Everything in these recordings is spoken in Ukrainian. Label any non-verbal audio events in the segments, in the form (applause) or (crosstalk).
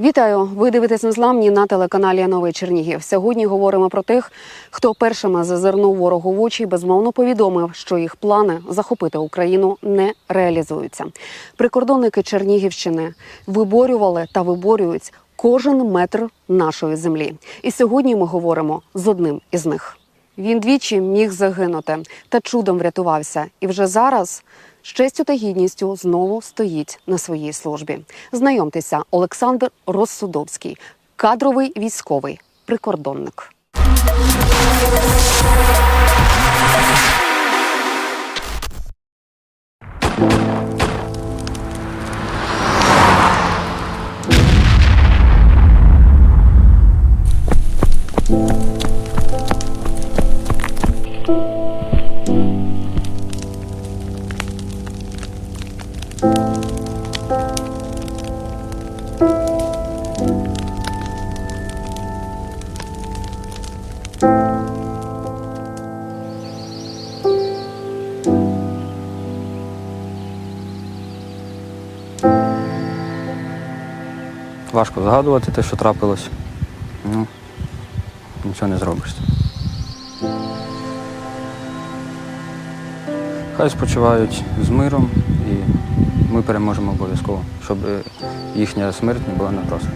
Вітаю! Ви дивитесь незламні на телеканалі Новий Чернігів. Сьогодні говоримо про тих, хто першими зазирнув ворогу в очі, безмовно повідомив, що їх плани захопити Україну не реалізуються. Прикордонники Чернігівщини виборювали та виборюють кожен метр нашої землі. І сьогодні ми говоримо з одним із них. Він двічі міг загинути та чудом врятувався. І вже зараз з честю та гідністю знову стоїть на своїй службі. Знайомтеся, Олександр Розсудовський, кадровий військовий прикордонник. Важко згадувати те, що трапилось. Ну, нічого не зробиш. Хай спочивають з миром і ми переможемо обов'язково, щоб їхня смерть не була напрасна.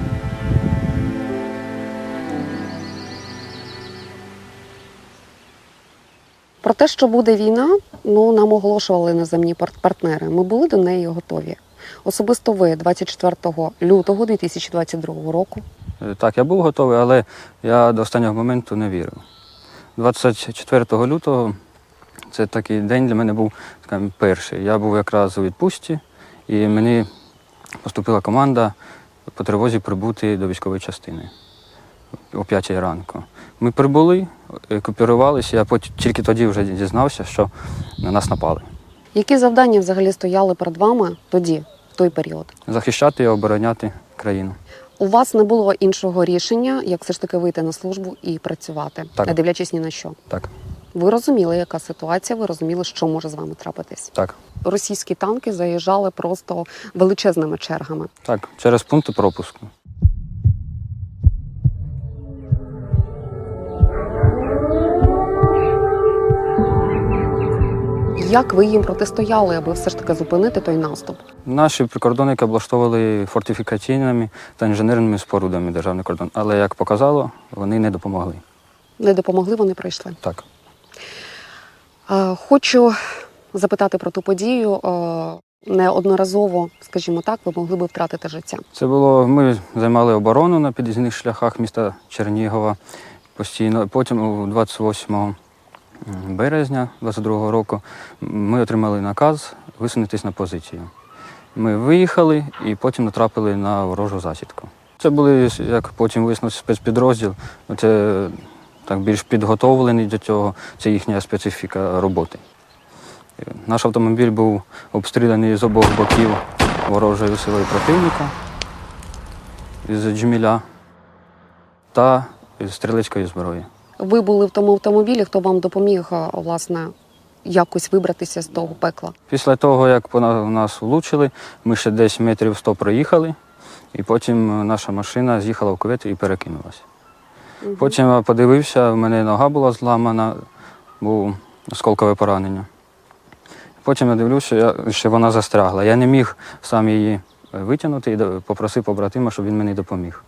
Про те, що буде війна, ну нам оголошували іноземні пар- партнери. Ми були до неї готові. Особисто ви 24 лютого 2022 року. Е, Так, я був готовий, але я до останнього моменту не вірив. 24 лютого це такий день для мене був скажімо, перший. Я був якраз у відпустці, і мені поступила команда по тривозі прибути до військової частини о 5 ранку. Ми прибули, екіпірувалися, я потім тільки тоді вже дізнався, що на нас напали. Які завдання взагалі стояли перед вами тоді, той період? Захищати і обороняти країну. У вас не було іншого рішення, як все ж таки вийти на службу і працювати, Так. не дивлячись ні на що. Так, Ви розуміли, яка ситуація, ви розуміли, що може з вами трапитись. так, Російські танки заїжджали просто величезними чергами. так. Через пункти пропуску. Як ви їм протистояли, аби все ж таки зупинити той наступ? Наші прикордонники облаштовували фортифікаційними та інженерними спорудами державний кордон, але як показало, вони не допомогли. Не допомогли, вони прийшли. Так, Хочу запитати про ту подію. Неодноразово, скажімо так, ви могли би втратити життя. це було. Ми займали оборону на під'їзних шляхах міста Чернігова постійно. Потім, у 28 березня 22 року, ми отримали наказ висунутися на позицію. Ми виїхали і потім натрапили на ворожу засідку. Це були, як потім виснув спецпідрозділ, це так більш підготовлений до цього, це їхня специфіка роботи. Наш автомобіль був обстріляний з обох боків ворожою силою противника з джміля та стрілецької зброї. Ви були в тому автомобілі, хто вам допоміг е, власне якось вибратися з того пекла. Після того, як нас влучили, ми ще десь метрів 100 проїхали, і потім наша машина з'їхала в кувет і перекинулася. Потім я подивився, в мене нога була зламана, був осколкове поранення. Потім я дивлюся, що вона застрягла. Я не міг сам її витягнути і попросив побратима, щоб він мені допоміг.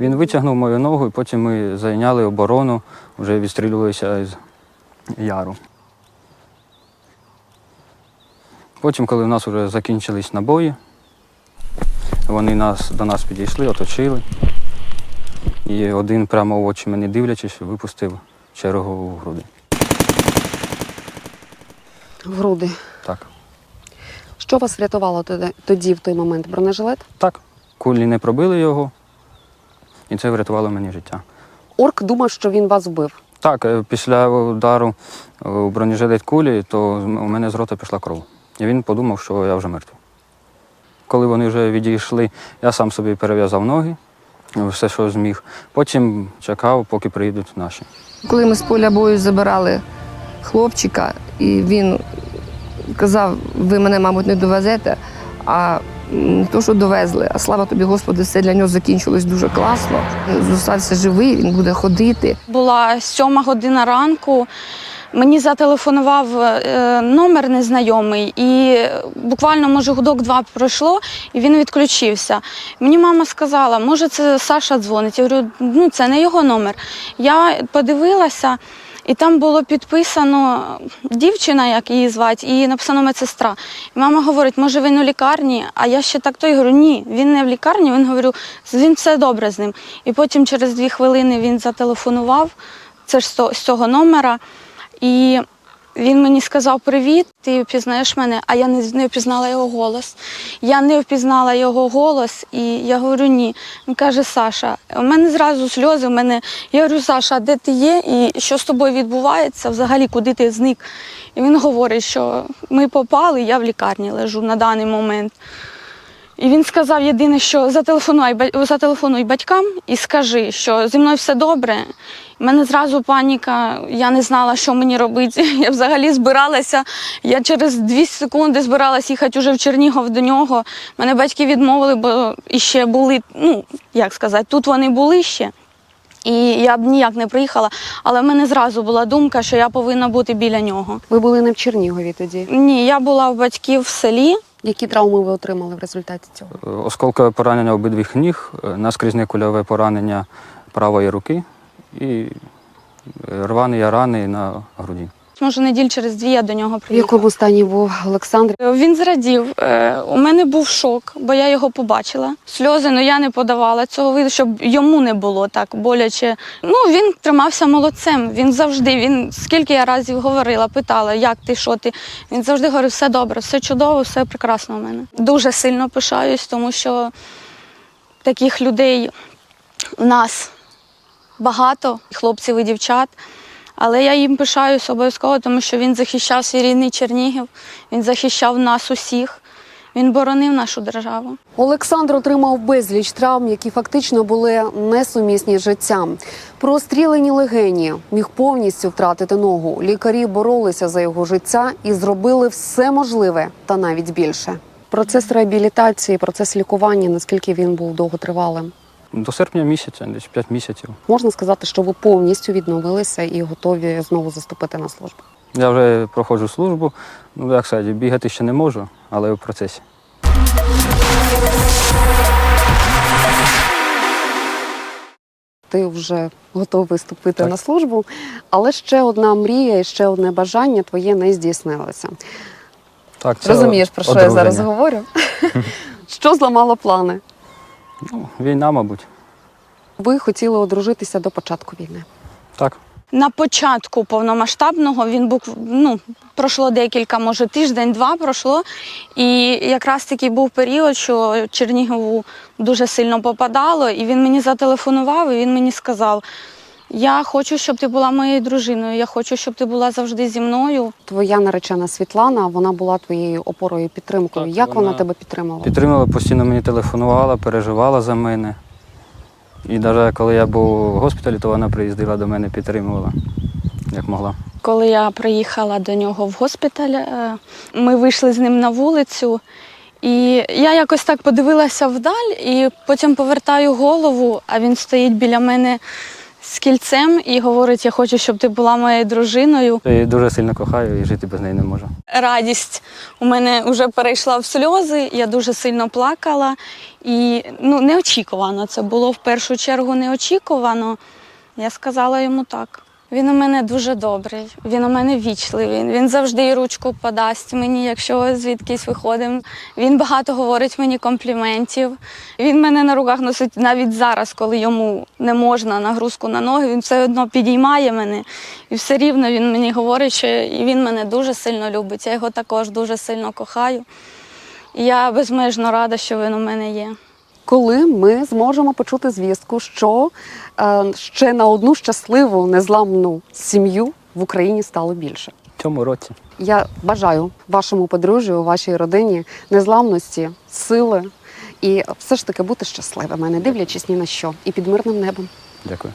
Він витягнув мою ногу, і потім ми зайняли оборону, вже відстрілювалися з яру. Потім, коли в нас вже закінчились набої, вони нас, до нас підійшли, оточили. І один прямо в очі мені дивлячись, випустив чергу в груди. В груди. Так. Що вас врятувало тоді, тоді в той момент? Бронежилет? Так. Кулі не пробили його, і це врятувало мені життя. Орк думав, що він вас вбив. Так, е, після удару е, у бронежилет кулі, то у мене з рота пішла кров. І він подумав, що я вже мертвий. Коли вони вже відійшли, я сам собі перев'язав ноги, все, що зміг. Потім чекав, поки приїдуть наші. Коли ми з поля бою забирали хлопчика, і він казав, ви мене, мабуть, не довезете, а То, що довезли, а слава тобі, Господи, все для нього закінчилось дуже класно. Зостався живий, він буде ходити. Була сьома година ранку. Мені зателефонував е, номер незнайомий, і буквально, може, гудок два пройшло, і він відключився. Мені мама сказала, може, це Саша дзвонить. Я говорю, ну це не його номер. Я подивилася, і там було підписано дівчина, як її звати, і написано медсестра. І мама говорить, може він у лікарні? А я ще так то й говорю, ні, він не в лікарні. Він говорю, він все добре з ним. І потім через дві хвилини він зателефонував. Це ж з цього номера. І він мені сказав привіт, ти впізнаєш мене, а я не, не впізнала його голос. Я не впізнала його голос, і я говорю ні. Він каже, Саша, у мене зразу сльози. У мене... Я говорю, Саша, де ти є? І що з тобою відбувається? Взагалі, куди ти зник? І він говорить, що ми попали, я в лікарні лежу на даний момент. І він сказав єдине, що зателефонуй, зателефонуй батькам і скажи, що зі мною все добре. У мене зразу паніка, я не знала, що мені робити. (laughs) Я взагалі збиралася. Я через дві секунди збиралася їхати уже в Чернігов до нього. Мене батьки відмовили, бо іще були, ну як сказати, тут вони були ще. І я б ніяк не приїхала, але в мене зразу була думка, що я повинна бути біля нього. Ви були не в Чернігові тоді. Ні, я була у батьків в селі. Які травми ви отримали в результаті цього? Осколкове поранення обидвіх ніг, наскрізне кульове поранення правої руки і е, рвані рани на груді. Може, неділь через дві я до нього В якому стані був Олександр? Він зрадів. Е, У мене був шок, бо я його побачила. Сльози, ну я не подавала цього виду, щоб йому не було так боляче. Ну він тримався молодцем. Він завжди. Він скільки я разів говорила, питала, як ти, що ти. Він завжди говорив, все добре, все чудово, все прекрасно у мене. Дуже сильно пишаюсь, тому що таких людей у нас багато, хлопців і дівчат. Але я їм пишаюсь обов'язково, тому що він захищав свій рідний Чернігів, він захищав нас усіх, він боронив нашу державу. Олександр отримав безліч травм, які фактично були несумісні з життям. Прострілені легені міг повністю втратити ногу. Лікарі боролися за його життя і зробили все можливе та навіть більше. Процес реабілітації, процес лікування, наскільки він був довготривалим. До серпня місяця, десь 5 місяців. Можна сказати, що ви повністю відновилися і готові знову заступити на службу. Я вже проходжу службу. Ну, як сказати, бігати ще не можу, але в процесі. Ти вже готовий вступити Так. на службу, але ще одна мрія і ще одне бажання твоє не здійснилося. Так, це Розумієш, про що я зараз говорю? (laughs) що зламало плани? Ну, війна, мабуть. Ви хотіли одружитися до початку війни. Так. На початку повномасштабного він був ну, пройшло декілька, може тиждень-два пройшло. І якраз таки був період, що Чернігову дуже сильно попадало, і він мені зателефонував, і він мені сказав: Я хочу, щоб ти була моєю дружиною, я хочу, щоб ти була завжди зі мною. Твоя наречена Світлана, вона була твоєю опорою і підтримкою. Так, Як вона... вона тебе підтримувала? Підтримувала, постійно мені телефонувала, переживала за мене. І навіть коли я був в госпіталі, то вона приїздила до мене, підтримувала, як могла. Коли я приїхала до нього в госпіталь, е, ми вийшли з ним на вулицю, і я якось так подивилася вдаль, і потім повертаю голову, а він стоїть біля мене з кільцем і говорить: Я хочу, щоб ти була моєю дружиною. Я її дуже сильно кохаю і жити без неї не можу. Радість у мене вже перейшла в сльози, я дуже сильно плакала. І ну, неочікувано це було в першу чергу неочікувано. Я сказала йому так. Він у мене дуже добрий, він у мене вічливий. Він завжди і ручку подасть мені, якщо звідкись виходимо. Він багато говорить мені компліментів. Він мене на руках носить навіть зараз, коли йому не можна нагрузку на ноги. Він все одно підіймає мене, і все рівно він мені говорить, що він мене дуже сильно любить. Я його також дуже сильно кохаю. І я безмежно рада, що він у мене є коли ми зможемо почути зв'язку, що е, ще на одну щасливу незламну сім'ю в Україні стало більше. Цьому році я бажаю вашому подружжю, вашій родині незламності, сили і все ж таки бути щасливими, не дивлячись ні на що, і під мирним небом. Дякую.